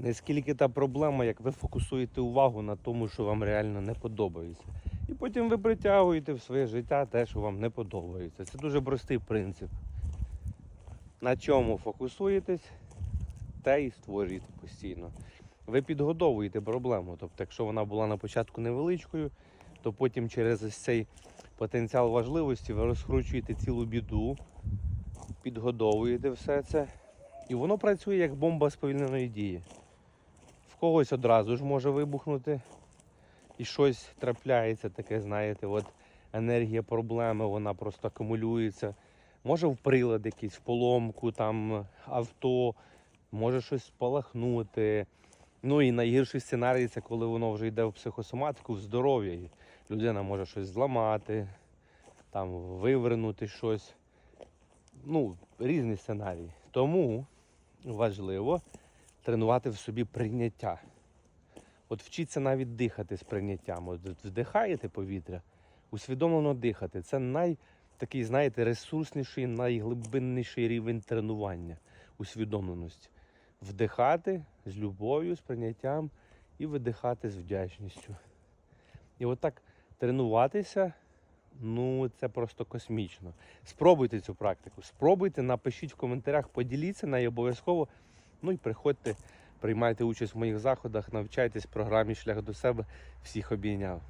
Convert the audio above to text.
Не скільки та проблема, як ви фокусуєте увагу на тому, що вам реально не подобається. І потім ви притягуєте в своє життя те, що вам не подобається. Це дуже простий принцип. На чому фокусуєтесь, те і створюєте постійно. Ви підгодовуєте проблему. Тобто, якщо вона була на початку невеличкою, то потім через ось цей потенціал важливості ви розкручуєте цілу біду, підгодовуєте все це. І воно працює як бомба сповільненої дії. Когось одразу ж може вибухнути і щось трапляється, таке, знаєте, от енергія проблеми, вона просто акумулюється. Може в прилад якийсь, в поломку, там авто, може щось спалахнути. Ну і найгірший сценарій це коли воно вже йде в психосоматику, в здоров'я. Людина може щось зламати, там вивернути щось. Ну, різні сценарії. Тому важливо тренувати в собі прийняття. От вчіться навіть дихати з прийняттям. От вдихаєте повітря, усвідомлено дихати. Це най такий, знаєте, ресурсніший, найглибинніший рівень тренування усвідомленості. Вдихати з любов'ю, з прийняттям і видихати з вдячністю. І отак тренуватися, ну це просто космічно. Спробуйте цю практику. Спробуйте, напишіть в коментарях, поділіться нею обов'язково. Ну і приходьте, приймайте участь в моїх заходах, навчайтесь програмі Шлях до себе. Всіх обійняв.